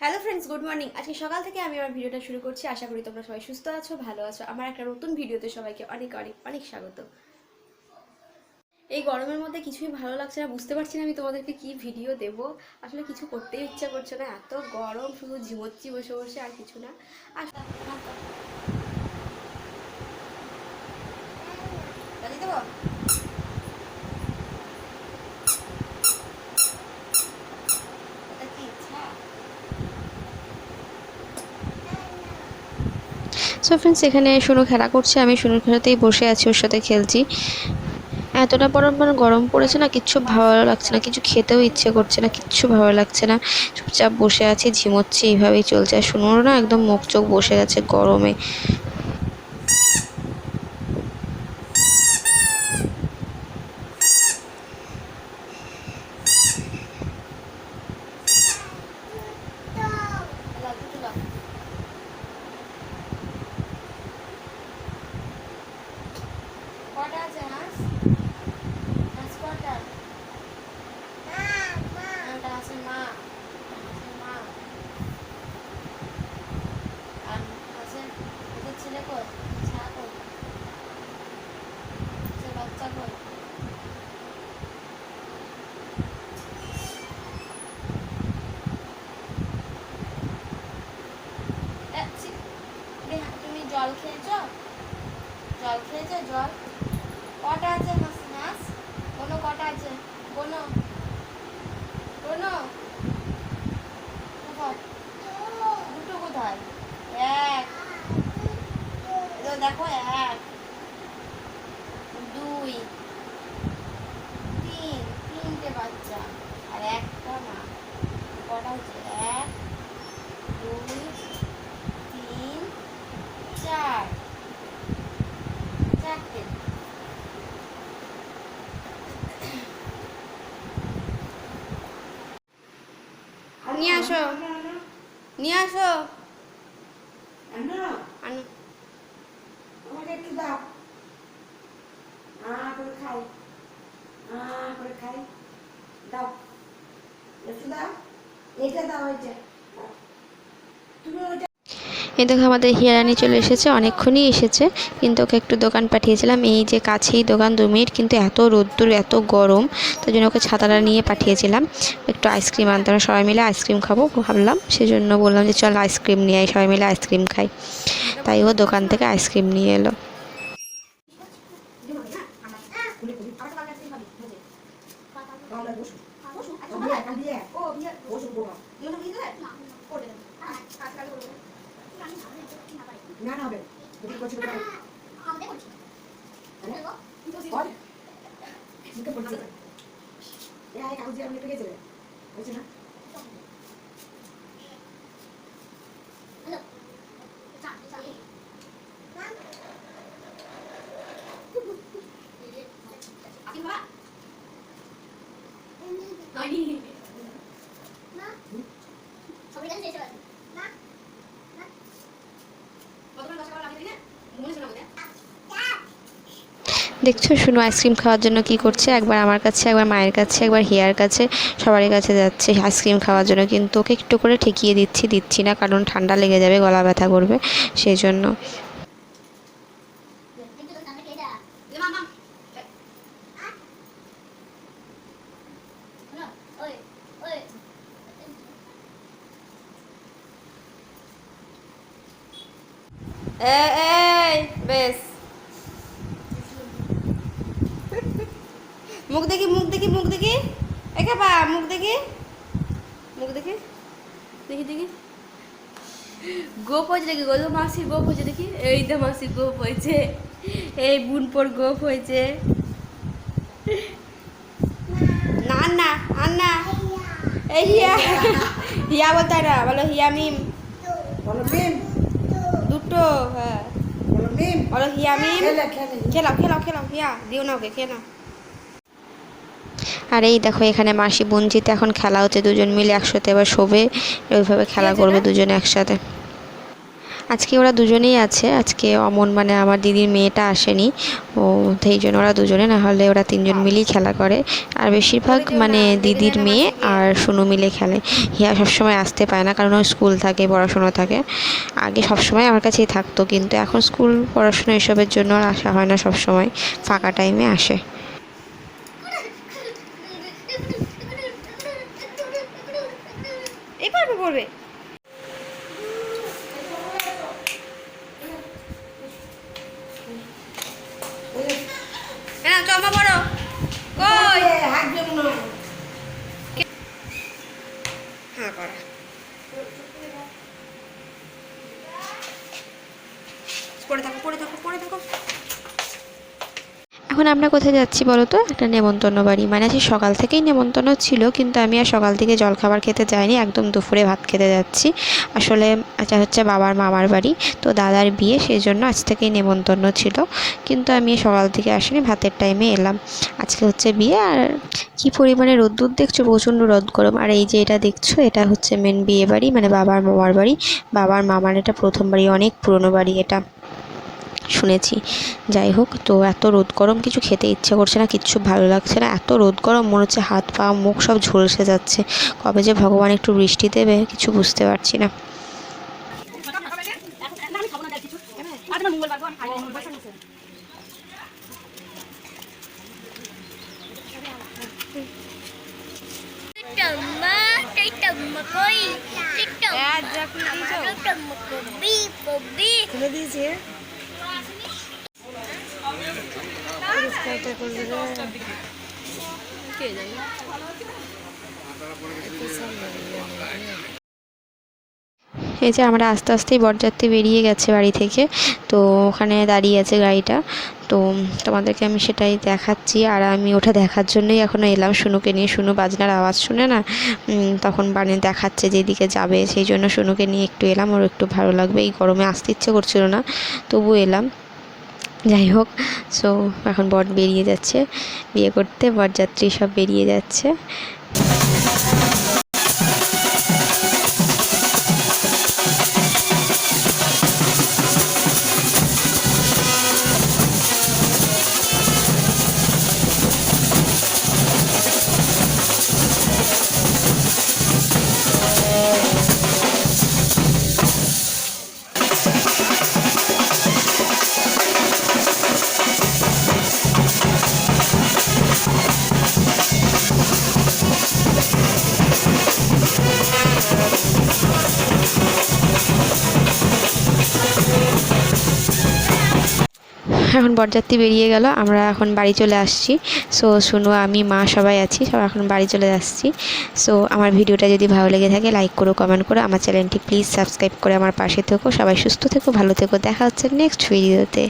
Hello friends good morning আজকে সকাল থেকে আমি আমার ভিডিওটা শুরু করছি। আশা করি তোমরা সবাই সুস্থ আছো, ভালো আছো। আমার একটা নতুন ভিডিওতে সবাইকে অনেক অনেক অনেক স্বাগত। এই গরমের মধ্যে কিছুই ভালো লাগছে না, বুঝতে পারছি না আমি তোমাদেরকে কি ভিডিও দেব। আসলে কিছু করতেই ইচ্ছা করছে না, এত গরম, শুধু ঝিমোচ্ছি, বসে বসে আর কিছু না। আর দেবো এটা কি ইচ্ছা সো ফ্রেন্ডস এখানে শুনু খেলা করছে। আমি শুনুর খেলাতেই বসে আছি, ওর সাথে খেলছি। এতটা পরিমাণ গরম পড়েছে না, কিচ্ছু ভালো লাগছে না, কিছু খেতেও ইচ্ছে করছে না, কিচ্ছু ভালো লাগছে না। চুপচাপ বসে আছি, ঝিমোচ্ছে, এইভাবেই চলছে। আর শুনুরও না একদম মুখ চোখ বসে গেছে গরমে লাল দুটো লাল কটা আছে হাঁস হাঁস কটা ওটা আছে মা হাঁসের মা আর হাঁসের ওদের ছেলে কই ছা কই সে বাচ্চা কই এ, ছি, রেহা, তুমি জল খেয়েছো জল খেয়েছো জল কটা আছে মাছ মাছ কোনো কটা আছে কোনো কোনো কোথায়? দুটো কোথায় এক এই তো দেখো এক দুই তিন তিনটে বাচ্চা আর একটা মা কটা হচ্ছে এক দুই তিন চার চারটে নিয়ে আসো নিয়ে আসো আনো আমাকে একটু দাও আ করে খাই আ করে খাই দাও একটু দাও এটা দাও এটা তুমি ওইটা এই দেখো আমাদের হিয়ারানি চলে এসেছে, অনেকক্ষণই এসেছে, কিন্তু ওকে একটু দোকান পাঠিয়েছিলাম। এই যে কাছেই দোকান, দু মিনিট, কিন্তু এত রোদ্দুর, এত গরম, তার জন্য ওকে ছাতাটা নিয়ে পাঠিয়েছিলাম। একটু আইসক্রিম আনতে হবে, সবাই মিলে আইসক্রিম খাব ভাবলাম, সেজন্য বললাম যে চল আইসক্রিম নিয়ে আই সবাই মিলে আইসক্রিম খাই। তাই ও দোকান থেকে আইসক্রিম নিয়ে এলো। আমরা বসো। ও বিয়ে কাল বিয়ে ও বিয়ে বসো। বসো মনে বুঝতে করে দেবে না না হবে তুমি করছ মুখে পড়ছে। কাগজ দিয়ে পেয়ে যাবে না? দেখছ, শুনো আইসক্রিম খাওয়ার জন্য কি করছে? একবার আমার কাছে, একবার মায়ের কাছে, একবার হিয়ার কাছে, সবারই কাছে যাচ্ছে আইসক্রিম খাওয়ার জন্য। কিন্তু ওকে একটু করে ঠেকিয়ে দিচ্ছি দিচ্ছি না, কারণ ঠান্ডা লেগে যাবে, গলা ব্যথা করবে সেই জন্য এই বেশ মুখ দেখি মুখ দেখি মুখ দেখি। একে পা মুখ দেখি। মুখ দেখি। দেখি দেখি। গোপ হয়েছে দেখি গো? মাসির গোপ হয়েছে দেখি। এই তো মাসি গোপ হয়েছে। এই বুনপোর গোপ হয়েছে। না না আর না এই হিয়া। হিয়া বলতে না বলো হিয়া মিম। বলো মিম দুটো হ্যাঁ। মিম বলো হিয়া মিম খেলে খেলে খেলাও খেলাও খেলাও হিয়া দিও না ওকে খেয়ে নাও আর এই দেখো এখানে মাসি বঞ্জিতে এখন খেলা হচ্ছে দুজন মিলে একসাথে এবার শোবে। ওইভাবে খেলা করবে দুজনে একসাথে। আজকে ওরা দুজনেই আছে। আজকে অমন মানে আমার দিদির মেয়েটা আসেনি। ও সেই জন্য ওরা দুজনে না হলে ওরা তিনজন মিলেই খেলা করে। আর বেশিরভাগ মানে দিদির মেয়ে আর সোনু মিলে খেলে। হিয়া সবসময় আসতে পায় না কারণ ওর স্কুল থাকে পড়াশুনো থাকে। আগে সবসময় আমার কাছেই থাকতো কিন্তু এখন স্কুল পড়াশোনা এসবের জন্য আর আসা হয় না সবসময়। ফাঁকা টাইমে আসে। এই পারবে পড়বে হ্যাঁ চম্পা পড়ো। কই? হ্যাঁ করা পড়ে থাকো পড়ে থাকো পড়ে থাকো। এখন আমরা কোথায় যাচ্ছি বলো তো একটা নেমন্তন্ন বাড়ি। মানে আজকে সকাল থেকেই নেমন্তন্ন ছিল, কিন্তু আমি আর সকাল থেকে জলখাবার খেতে যাইনি, একদম দুপুরে ভাত খেতে যাচ্ছি। আসলে আচ্ছা হচ্ছে বাবার মামার বাড়ি, তো দাদার বিয়ে সেই জন্য আজ থেকেই নেমন্তন্ন ছিল। কিন্তু আমি সকাল থেকে আসিনি, ভাতের টাইমে এলাম। আজকে হচ্ছে বিয়ে, আর কি পরিমাণে রোদ্দুর দেখছ, প্রচণ্ড রোদ গরম আর এই যে এটা দেখছ, এটা হচ্ছে মেন বিয়ে বাড়ি মানে বাবার মামার বাড়ি। বাবার মামার এটা প্রথম বাড়ি, অনেক পুরনো বাড়ি এটা। শুনেছি। যাই হোক তো এত রোদ গরম কিছু খেতে ইচ্ছে করছে না কিচ্ছু ভালো লাগছে না। এত রোদ গরম মনে হচ্ছে হাত পা মুখ সব ঝলসে যাচ্ছে। কবে যে ভগবান একটু বৃষ্টি দেবে কিছু বুঝতে পারছি না। এই যে আমরা আস্তে আস্তেই বরযাত্রী বেরিয়ে গেছে বাড়ি থেকে। তো ওখানে দাঁড়িয়ে আছে গাড়িটা। তো তোমাদেরকে আমি সেটাই দেখাচ্ছি। আর আমি ওটা দেখার জন্যই এখনও এলাম। শুনুকে নিয়ে শুনু বাজনার আওয়াজ শুনে না? তখন মানে দেখাচ্ছে যেদিকে যাবে। সেই জন্য শুনুকে নিয়ে একটু এলাম। ওর একটু ভালো লাগবে। এই গরমে আসতে ইচ্ছে করছিল না। তবু এলাম। যাই হোক সো এখন বট বেরিয়ে যাচ্ছে। বিয়ে করতে বরযাত্রী সব বেরিয়ে যাচ্ছে। এখন বরযাত্রী বেরিয়ে গেল, আমরা এখন বাড়ি চলে আসছি। সো শুনো আমি, মা সবাই আছি, সব এখন বাড়ি চলে যাচ্ছি। সো আমার ভিডিওটা যদি ভালো লেগে থাকে লাইক করো কমেন্ট করো, আমার চ্যানেলটি প্লিজ সাবস্ক্রাইব করে আমার পাশে থেকো। সবাই সুস্থ থেকো, ভালো থেকো। দেখা হচ্ছে নেক্সট ভিডিওতে